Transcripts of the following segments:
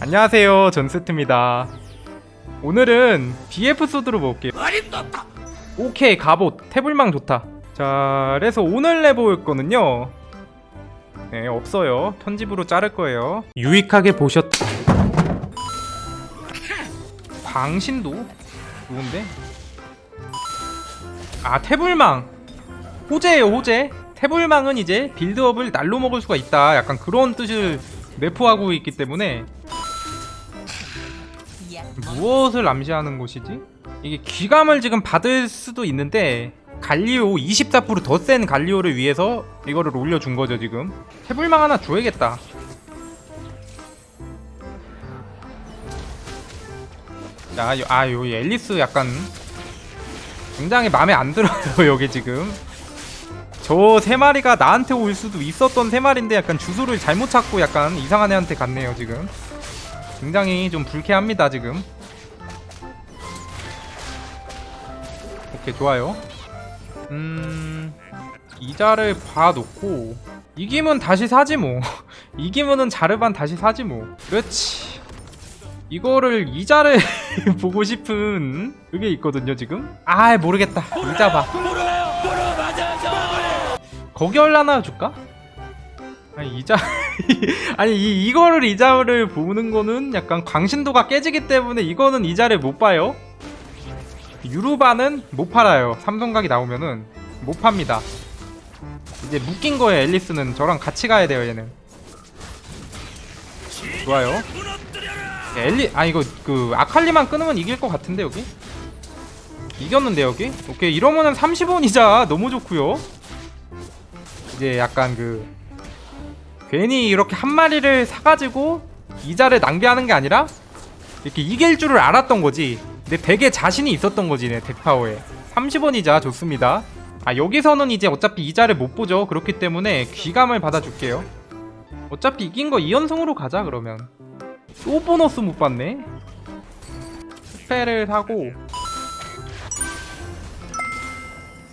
안녕하세요 전스트입니다. 오늘은 BF 소드로 볼게요. 오케이 갑옷. 태블망 좋다. 자 그래서 오늘 내볼 거는요. 네 없어요. 편집으로 자를 거예요. 유익하게 보셨 광신도? 좋은데? 아 태블망. 호재예요 호재. 태블망은 이제 빌드업을 날로 먹을 수가 있다. 약간 그런 뜻을 내포하고 있기 때문에 무엇을 암시하는 것이지? 이게 귀감을 지금 받을 수도 있는데 갈리오 24%더 센 갈리오를 위해서 이거를 올려준 거죠 지금. 태블망 하나 줘야겠다. 자, 요- 아, 요 앨리스 약간 굉장히 마음에 안 들어요 여기 지금. 저 세 마리가 나한테 올 수도 있었던 세 마리인데 약간 주소를 잘못 찾고 약간 이상한 애한테 갔네요 지금 굉장히 좀 불쾌합니다 지금. 오케이 좋아요. 음 이자를 봐놓고 이기면 다시 사지 뭐. 이기면은 자르반 다시 사지 뭐. 그렇지. 이거를 이자를 보고 싶은 그게 있거든요 지금. 아 모르겠다. 이자 봐. 거기 얼라나 줄까? 아니 이자 아니 이 이거를 이자를 보는 거는 약간 광신도가 깨지기 때문에 이거는 이자를 못 봐요. 유루바는 못 팔아요. 삼성각이 나오면은 못 팝니다. 이제 묶인 거예요. 앨리스는 저랑 같이 가야 돼요. 얘는. 좋아요. 야, 엘리 아 이거 그 아칼리만 끊으면 이길 것 같은데 여기 이겼는데 여기 오케이 이러면은 30원 이자 너무 좋고요. 이제 약간 그 괜히 이렇게 한 마리를 사가지고 이자를 낭비하는 게 아니라 이렇게 이길 줄을 알았던 거지. 내 덱에 자신이 있었던 거지 내 덱파워에. 30원 이자 좋습니다. 아 여기서는 이제 어차피 이자를 못 보죠. 그렇기 때문에 귀감을 받아줄게요. 어차피 이긴 거 2연승으로 가자 그러면. 또 보너스 못 받네. 스페를 사고.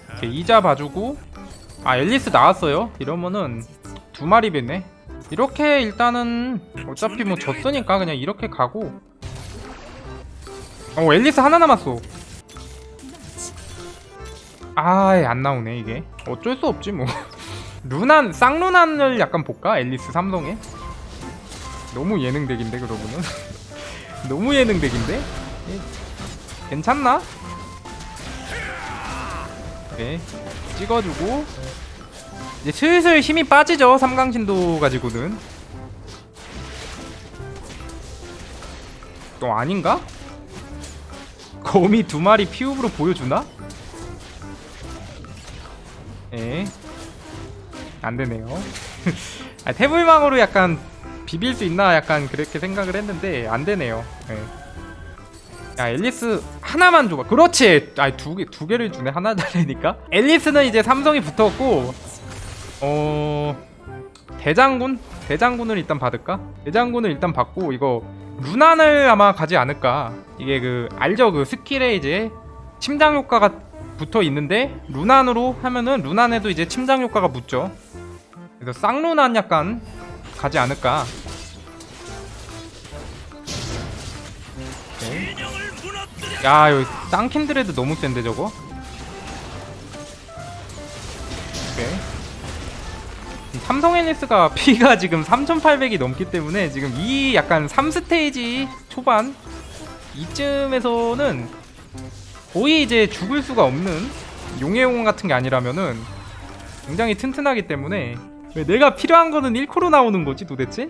이렇게 이자 봐주고. 아 앨리스 나왔어요. 이러면은 두 마리 뱉네? 이렇게 일단은 어차피 뭐 졌으니까 그냥 이렇게 가고. 어 앨리스 하나 남았어. 아이 안 나오네 이게. 어쩔 수 없지 뭐. 루난 쌍루난을 약간 볼까? 앨리스 삼성에? 너무 예능덱인데 그러고는. 너무 예능덱인데? 예. 괜찮나? 오케이 찍어주고 이제 슬슬 힘이 빠지죠 삼강신도 가지고는. 또 아닌가? 거미 두 마리 피읍으로 보여주나? 예. 안되네요. 아, 태블망으로 약간 비빌 수 있나 약간 그렇게 생각을 했는데 안되네요. 예. 야 앨리스 하나만 줘봐. 그렇지! 아니 두개 두 개를 주네. 하나 달래니까. 앨리스는 이제 삼성이 붙었고 어 대장군? 대장군을 일단 받을까? 대장군을 일단 받고 이거 루난을 아마 가지 않을까? 이게 그 알죠? 그 스킬에 이제 침장 효과가 붙어 있는데 루난으로 하면은 루난에도 이제 침장 효과가 붙죠. 그래서 쌍루난 약간 가지 않을까? 오케이. 야 여기 쌍킨드레드 너무 센데 저거? 오케이 이 삼성 앨리스가 피가 지금 3800이 넘기 때문에 지금 이 약간 3스테이지 초반 이쯤에서는 거의 이제 죽을 수가 없는 용해용 같은 게 아니라면은 굉장히 튼튼하기 때문에 왜 내가 필요한 거는 1코로 나오는 거지 도대체?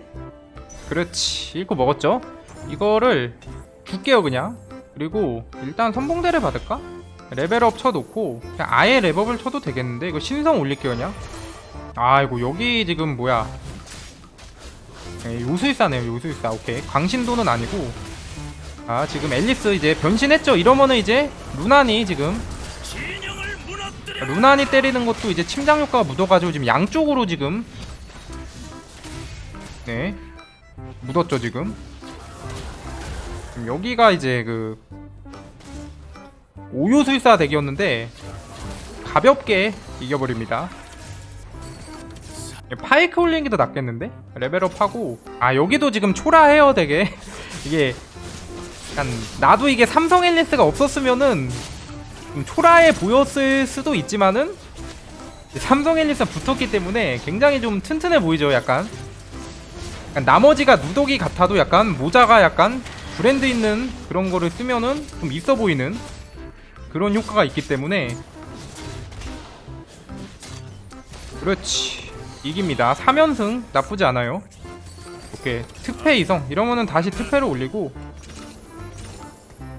그렇지 1코 먹었죠? 이거를 줄게요 그냥 그리고 일단 선봉대를 받을까? 레벨업 쳐놓고 그냥 아예 레벨업을 쳐도 되겠는데 이거 신성 올릴게요 그냥 아이고 여기 지금 뭐야? 네, 요술사네요 요술사. 오케이. 광신도는 아니고. 아 지금 앨리스 이제 변신했죠? 이러면은 이제 루난이 지금. 루난이 때리는 것도 이제 침장 효과가 묻어가지고 지금 양쪽으로 지금. 네. 묻었죠 지금 여기가 이제 그 오요술사 덱이었는데 가볍게 이겨버립니다 파이크 올리는 게 더 낫겠는데? 레벨업하고. 아 여기도 지금 초라해요 되게. 이게 약간 나도 이게 삼성 앨리스가 없었으면은 좀 초라해 보였을 수도 있지만은 삼성 앨리스가 붙었기 때문에 굉장히 좀 튼튼해 보이죠 약간. 약간 나머지가 누더기 같아도 약간 모자가 약간 브랜드 있는 그런 거를 쓰면은 좀 있어 보이는 그런 효과가 있기 때문에. 그렇지 이깁니다. 3연승 나쁘지 않아요. 오케이. 특패 이성. 이러면은 다시 특패를 올리고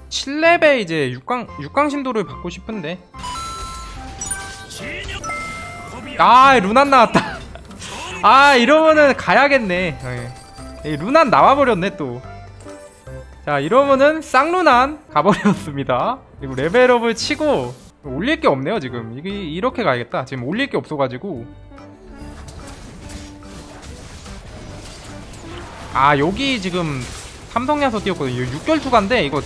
7렙에 이제 6강 6강 신도를 받고 싶은데. 아 루난 나왔다. 아 이러면은 가야겠네. 예. 이 루난 나와버렸네 또 자 이러면은 쌍루난 가버렸습니다. 그리고 레벨업을 치고 올릴 게 없네요 지금. 이게 이렇게 가야겠다. 지금 올릴 게 없어가지고 아 여기 지금 삼성야소 뛰었거든요. 6결 투가인데 이거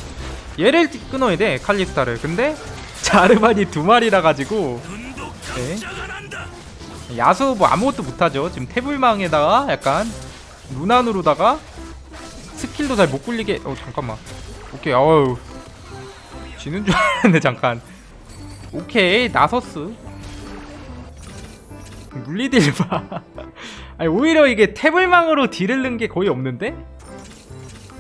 얘를 띠- 끊어야 돼 칼리스타를. 근데 자르반이 두 마리라 가지고 네. 야수 뭐 아무것도 못하죠. 지금 태블망에다가 약간 루난으로다가 스킬도 잘 못 굴리게 어 잠깐만. 오케이 어우. 지는 줄 알았네 잠깐. 오케이 나서스. 물리딜 봐 아니 오히려 이게 태블망으로 딜을 넣은 게 거의 없는데?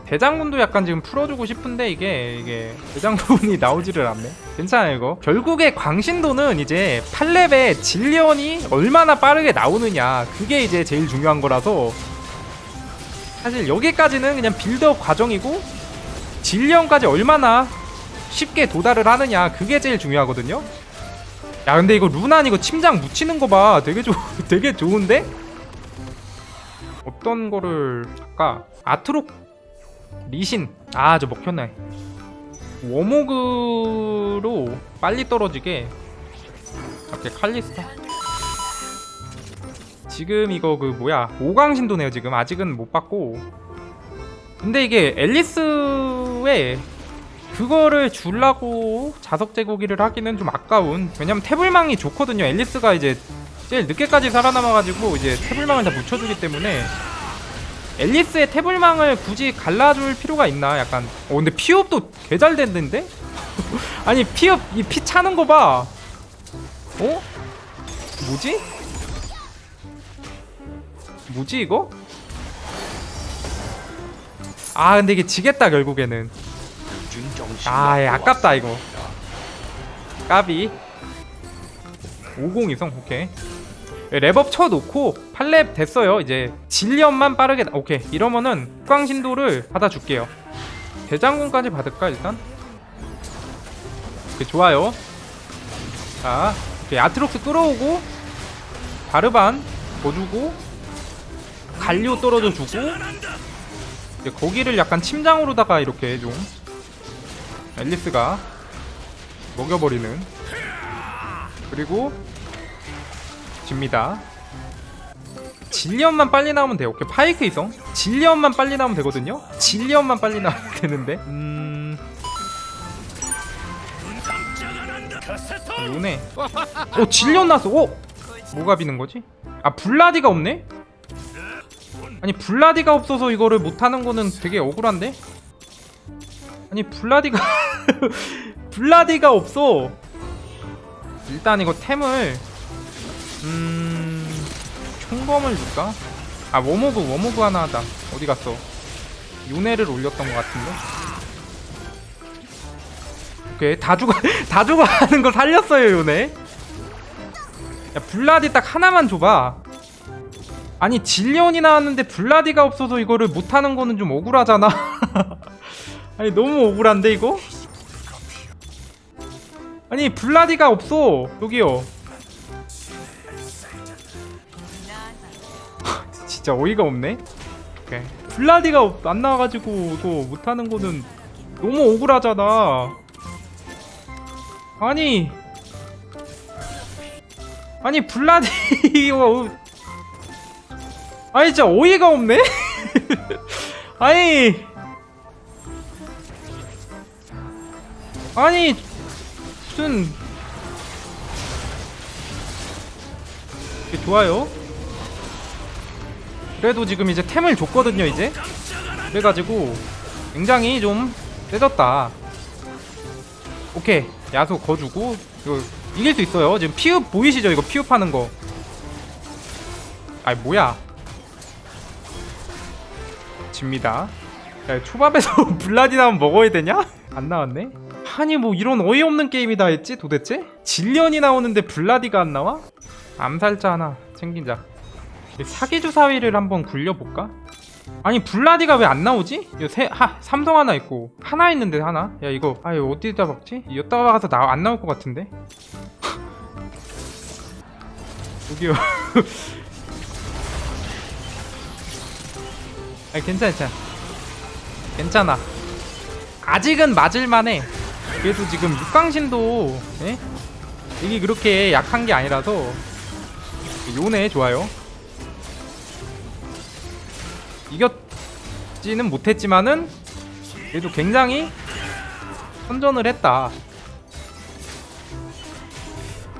대장군도 약간 지금 풀어주고 싶은데 이게 이게 대장군이 나오지를 않네. 괜찮아요 이거. 결국에 광신도는 이제 8렙에 질리언이 얼마나 빠르게 나오느냐 그게 이제 제일 중요한 거라서. 사실 여기까지는 그냥 빌드업 과정이고 질리언까지 얼마나 쉽게 도달을 하느냐 그게 제일 중요하거든요. 야 근데 이거 루난 이거 침장 묻히는 거 봐. 되게 좋 되게 좋은데 어떤 거를 할까? 아트록 리신. 아 저 먹혔네. 워모그로 빨리 떨어지게 이렇게 칼리스타. 지금 이거 그 뭐야? 5강 신도네요 지금. 아직은 못 받고. 근데 이게 앨리스에 그거를 줄라고 자석 제거기를 하기는 좀 아까운. 왜냐면 태블망이 좋거든요. 앨리스가 이제 제일 늦게까지 살아남아가지고 이제 태블망을 다 묻혀주기 때문에 앨리스의 태블망을 굳이 갈라줄 필요가 있나 약간 어 근데 피업도 개잘 됐는데? 아니 피업 이 피 차는 거 봐 어? 뭐지? 뭐지 이거? 아 근데 이게 지겠다 결국에는 아 예, 아깝다 이거 까비 502성 오케이. 예, 랩업 쳐놓고 8렙 됐어요. 이제 질리언만 빠르게 나- 오케이. 이러면은 국광신도를 받아줄게요. 대장군까지 받을까 일단? 오케이 좋아요. 자 오케이. 아트록스 끌어오고 바르반 줘주고 갈리오 떨어져 주고 이제 거기를 약간 침장으로다가 이렇게 좀 앨리스가 먹여버리는 그리고 집니다. 질리언만 빨리 나오면 돼요. 오케이 파이크 이성. 질리언만 빨리 나오면 되거든요. 질리언만 빨리 나오면 되는데. 음... 요네. 오 질리언 나왔어. 오! 뭐가 비는 거지? 아 블라디가 없네? 아니 블라디가 없어서 이거를 못하는 거는 되게 억울한데? 아니 블라디가 블라디가 없어 일단 이거 템을 음 총검을 줄까? 아 워모그 워모그 하나 하자. 어디 갔어? 요네를 올렸던 것 같은데? 오케이 다 죽어 다 죽어 하는 거 살렸어요 요네. 야 블라디 딱 하나만 줘봐. 아니 질리언이 나왔는데 블라디가 없어서 이거를 못하는 거는 좀 억울하잖아. 아니 너무 억울한데 이거? 아니 블라디가 없어. 여기요. 진짜 어이가 없네. 오케이. 블라디가 없- 안 나와가지고 이거 못하는 거는 너무 억울하잖아. 아니. 아니 블라디가 어- 아니 진짜 어이가 없네? 아니. 아니 무슨 좋아요. 그래도 지금 이제 템을 줬거든요 이제. 그래가지고 굉장히 좀 세졌다. 오케이. 야수 거주고 이거 이길 수 있어요. 지금 피읍 보이시죠? 이거 피읍하는 거. 아이 뭐야. 집니다. 야, 초밥에서 블라디 나면 먹어야 되냐? 안 나왔네 아니 뭐 이런 어이없는 게임이다 했지 도대체? 질련이 나오는데 블라디가 안 나와? 암살자 하나 챙기자 이 사기주사위를 한번 굴려볼까? 아니 블라디가 왜 안 나오지? 이거 세, 하, 삼성 하나 있고 하나 있는데 하나? 야 이거 아 이거 어디다 박지? 여기다가 박아서 나, 안 나올 것 같은데? 여기요 아 괜찮아 괜찮아 괜찮아 아직은 맞을만해. 그래도 지금 육강신도 예? 이게 그렇게 약한 게 아니라서 요네 좋아요. 이겼지는 못했지만은 그래도 굉장히 선전을 했다.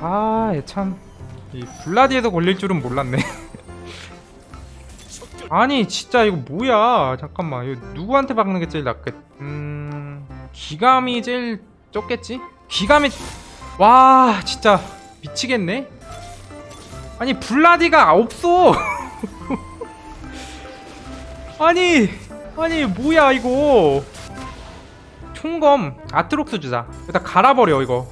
아참 이 블라디에서 걸릴 줄은 몰랐네. 아니 진짜 이거 뭐야? 잠깐만. 이거 누구한테 박는 게 제일 낫겠 음 기감이 제일 적겠지? 기감이 와 진짜 미치겠네. 아니 블라디가 없어. 아니 아니 뭐야 이거? 총검 아트록스 주자 일단 갈아버려 이거.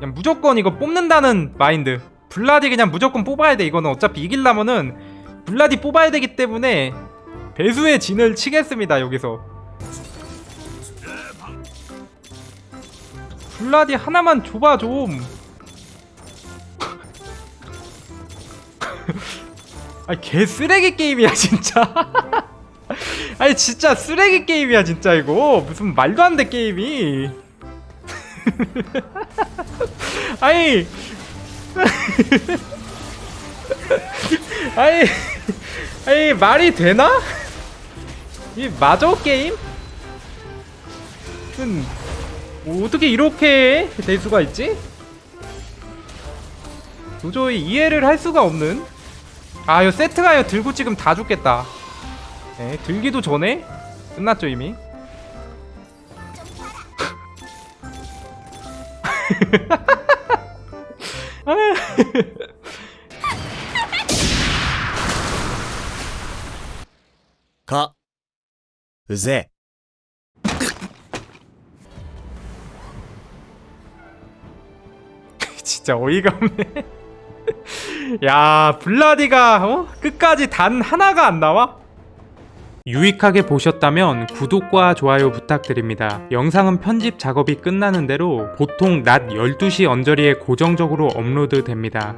그냥 무조건 이거 뽑는다는 마인드. 블라디 그냥 무조건 뽑아야 돼. 이거는 어차피 이기려면은 블라디 뽑아야 되기 때문에 배수의 진을 치겠습니다 여기서 블라디 하나만 줘봐 좀. 아니 개 쓰레기 게임이야 진짜. 아니 진짜 쓰레기 게임이야 진짜 이거. 무슨 말도 안 돼 게임이. 아니. 아니. 아니 말이 되나? 이 맞아 게임? 음, 어떻게 이렇게 될 수가 있지? 도저히 이해를 할 수가 없는. 아 이거 세트가 요 들고 지금 다 죽겠다. 네, 들기도 전에 끝났죠 이미. 가 으 진짜 어이가 없네 야 블라디가 어? 끝까지 단 하나가 안 나와? 유익하게 보셨다면 구독과 좋아요 부탁드립니다. 영상은 편집 작업이 끝나는 대로 보통 낮 12시 언저리에 고정적으로 업로드 됩니다.